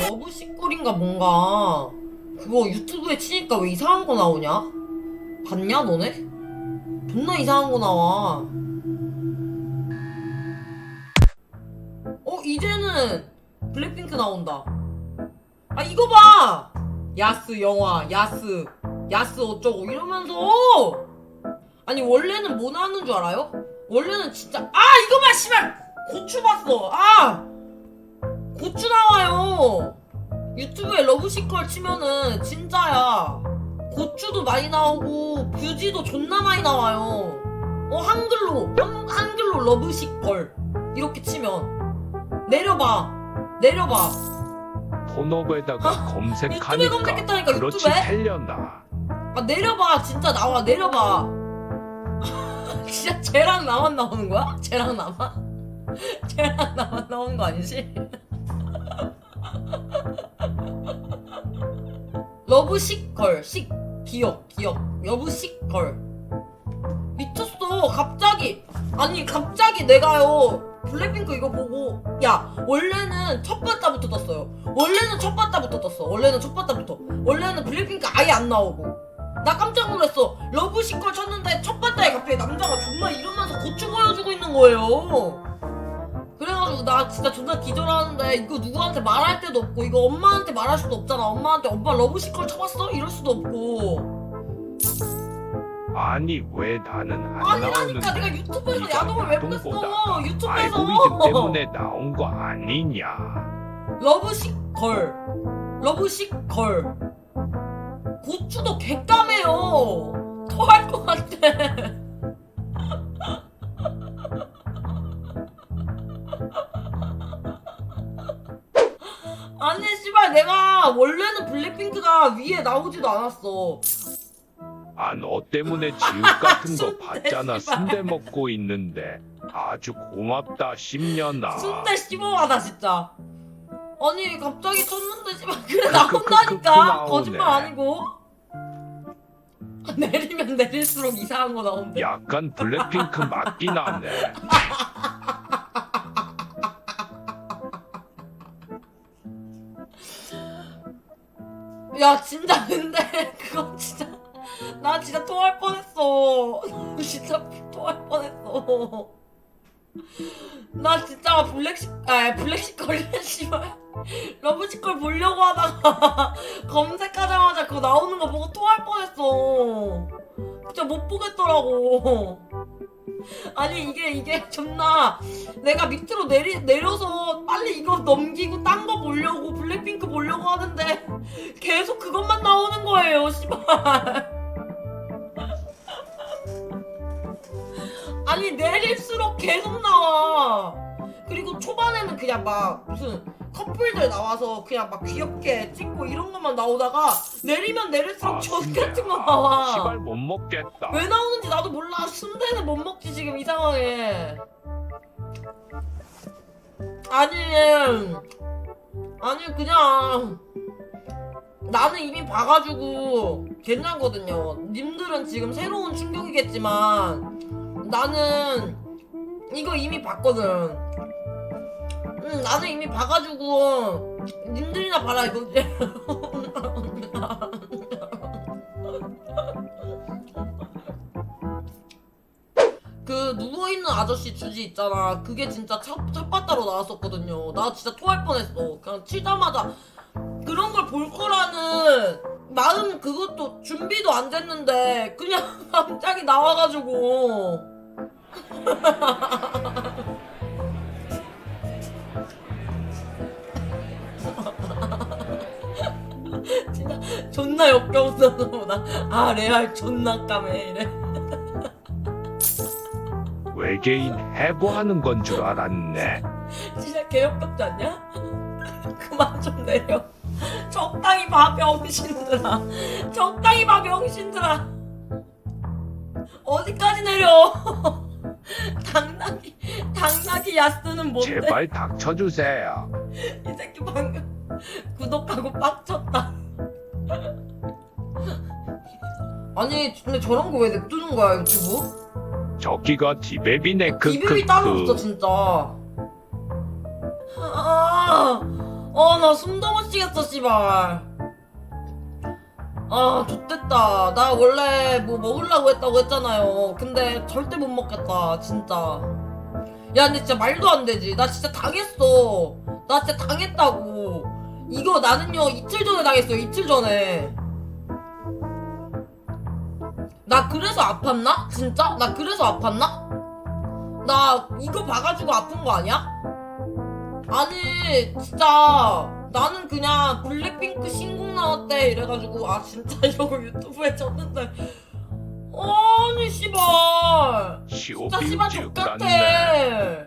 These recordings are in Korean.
러브시콜인가 뭔가. 그거 유튜브에 치니까 왜 이상한 거 나오냐? 봤냐 너네? 존나 이상한 거 나와. 어 이제는 블랙핑크 나온다. 아 이거 봐! 야스 영화 야스 야스 어쩌고 이러면서. 아니 원래는 뭐 나왔는 줄 알아요? 원래는 진짜 아 이거 봐 씨발! 고추 봤어. 아 고추 나와요. 유튜브에 러브시컬 치면은 진짜야. 고추도 많이 나오고 뷰지도 존나 많이 나와요. 어 한글로 한, 한글로 러브시컬 이렇게 치면. 내려봐. 내려봐. 본업에다가 유튜브에 검색하니까 검색했다니까 그렇지 유튜브에? 텔려나. 아 내려봐. 진짜 나와. 내려봐. 진짜 쟤랑 나만 나오는 거야? 쟤랑 나만? 쟤랑 나만 나오는 거 아니지? 러브시컬 식 기억 기억. 러브시컬. 미쳤어. 갑자기. 아니 갑자기 내가요. 블랙핑크 이거 보고. 야 원래는 첫 바다부터 떴어요. 원래는 첫 바다부터 떴어. 원래는 첫 바다부터. 원래는 블랙핑크 아예 안 나오고. 나 깜짝 놀랐어. 러브시컬 쳤는데 첫 바다에 갑자기 남자가 존나 이러면서 고추 보여주고 있는 거예요 그래가지고 나 진짜 존나 기절하는데 이거 누구한테 말할 데도 없고 이거 엄마한테 말할 수도 없잖아. 엄마한테 엄마 러브시컬 쳐봤어? 이럴 수도 없고. 아니 왜 나는 안 아니라니까. 나오는데? 내가 유튜브에서 야동을 왜 보겠어 보다가 유튜브에서. 때문에 나온 거 아니냐? 러브시컬 러브시컬 고추도 개까매요. 토할 것 같아 아니 씨발 내가 원래는 블랙핑크가 위에 나오지도 않았어. 아 너 때문에 지읒 같은 거 순대, 봤잖아. 씨발. 순대 먹고 있는데. 아주 고맙다 10년아. 순대 씹어가다 진짜. 아니 갑자기 쳤는데 씨발. 그래 나온다니까. 나오네. 거짓말 아니고. 내리면 내릴수록 이상한 거 나온대 약간 블랙핑크 맞긴 하네 야 진짜 근데 그거 진짜 나 진짜 토할 뻔했어. 진짜 토할 뻔했어. 나 진짜 블랙시 아 블랙시컬이래 씨발. 러브시컬 보려고 하다가 검색하자마자 그거 나오는 거 보고 토할 뻔했어. 진짜 못 보겠더라고 아니 이게 이게 존나 내가 밑으로 내리 내려서 빨리 이거 넘기고 딴 거 보려고 블랙핑크 보려고 하는데 계속 그것만 나오는 거예요, 씨발. 아니 내릴수록 계속 나와. 그리고 초반에는 그냥 막 무슨 커플들 나와서 그냥 막 귀엽게 찍고 이런 것만 나오다가 내리면 내릴수록 아, 저 순대. 같은 거 아, 나와. 시발 못 먹겠다 왜 나오는지 나도 몰라. 순대는 못 먹지 지금 이 상황에. 아니, 아니 그냥 나는 이미 봐가지고 괜찮거든요. 님들은 지금 새로운 충격이겠지만 나는 이거 이미 봤거든. 응, 나는 이미 봐가지고. 님들이나 봐라 이거지. 그 누워있는 아저씨 주지 있잖아. 그게 진짜 첫, 첫 바다로 나왔었거든요. 나 진짜 토할 뻔했어. 그냥 치자마자 그런 걸 볼 거라는 마음 그것도 준비도 안 됐는데 그냥 갑자기 나와가지고 진짜 존나 역겨웠었나 보다 아 레알 존나 까매 이래 외계인 해부하는 건 줄 알았네 진짜 개역겹지 않냐? 그만 좀 내려. 적당히 봐 병신들아. 적당히 봐 병신들아. 어디까지 내려? 당나귀 당나귀 야스는 뭔데? 제발 닥쳐주세요 이 새끼 방금 구독하고 빡쳤다. 아니 근데 저런 거 왜 냅두는 거야 유튜브? 저기가 디베비네 비빔이 따로 없어 크크크 진짜. 아, 어, 나 숨도 못 쉬겠어, 씨발. 아, 좋됐다. 나 원래 뭐 먹으려고 했다고 했잖아요. 근데 절대 못 먹겠다, 진짜. 야, 근데 진짜 말도 안 되지. 나 진짜 당했어. 나 진짜 당했다고. 이거 나는요, 이틀 전에 당했어요, 이틀 전에. 나 그래서 아팠나? 진짜? 나 그래서 아팠나? 나 이거 봐가지고 아픈 거 아니야? 아니 진짜 나는 그냥 블랙핑크 신곡 나왔대 이래가지고 아 진짜 이러고 유튜브에 쳤는데 아니 씨발 진짜 씨발 같네.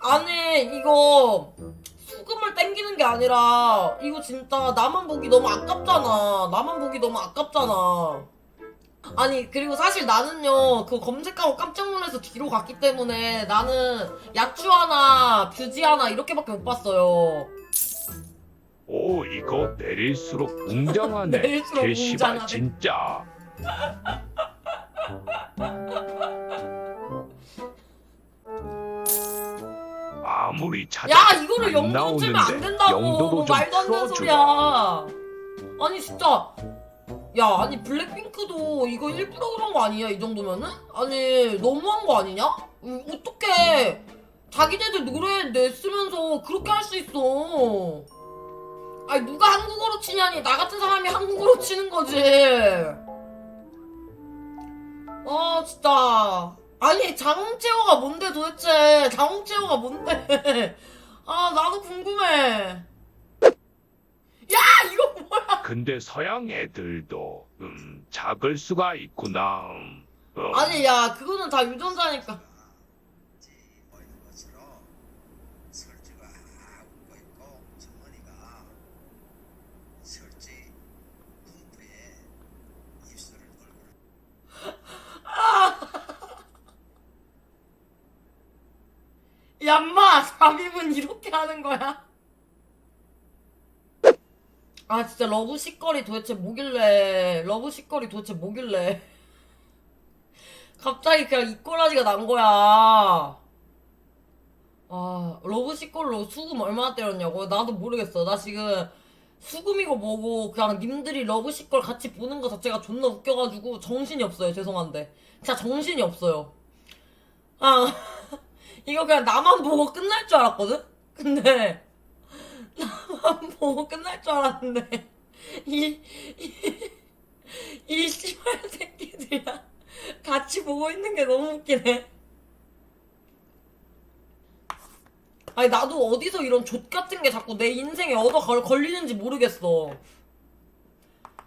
아니 이거 수금을 땡기는 게 아니라 이거 진짜 나만 보기 너무 아깝잖아 나만 보기 너무 아깝잖아 아니 그리고 사실 나는요 그 검색하고 깜짝 놀라서 뒤로 갔기 때문에 나는 야추 하나 뷰지 하나 이렇게밖에 못 봤어요 오 이거 내릴수록 웅장하네. 내릴수록 개씨발 웅장하네. 진짜. 아무리 찾아 야 이거를 안 영도로 치면 안 나오는데 된다고 좀 말도 안 되는. 소리야 아니 진짜 야 아니 블랙핑크도 이거 1% 그런 거 아니냐 이 정도면은? 아니 너무한 거 아니냐? 음, 어떻게 자기네들 노래 냈으면서 그렇게 할 수 있어. 아니 누가 한국어로 치냐니? 나 같은 사람이 한국어로 치는 거지. 아 진짜. 아니 장홍채호가 뭔데 도대체? 장홍채호가 뭔데? 아 나도 궁금해. 야 근데 서양 애들도 음 작을 수가 있구나. 음, 어. 아니 야 그거는 다 유전자니까 얌마 잠입은 이렇게 하는 거야 아 진짜 러브 시거리 도대체 뭐길래 러브 시거리 도대체 뭐길래? 갑자기 그냥 이꼬라지가 난 거야. 아 러브 시걸로 수금 얼마나 때렸냐고? 나도 모르겠어. 나 지금 수금이고 뭐고 그냥 님들이 러브 시걸 같이 보는 거 자체가 존나 웃겨가지고 정신이 없어요. 죄송한데. 진짜 정신이 없어요. 아 이거 그냥 나만 보고 끝날 줄 알았거든? 근데 보고 끝날 줄 알았는데 이, 이, 이 씨발 새끼들이랑 같이 보고 있는 게 너무 웃기네 아니 나도 어디서 이런 족 같은 게 자꾸 내 인생에 얻어 걸, 걸리는지 모르겠어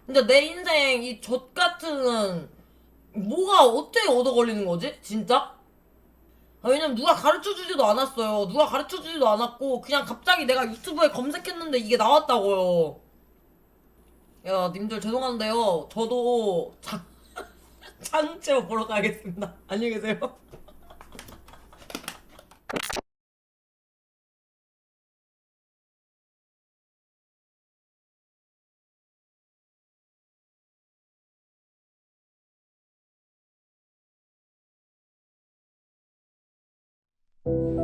근데 내 인생 이 족 같은 뭐가 어떻게 얻어 걸리는 거지? 진짜? 아, 왜냐면 누가 가르쳐 주지도 않았어요. 누가 가르쳐 주지도 않았고 그냥 갑자기 내가 유튜브에 검색했는데 이게 나왔다고요. 야, 님들 죄송한데요. 저도 장 장채워 보러 가겠습니다. 안녕히 계세요. 아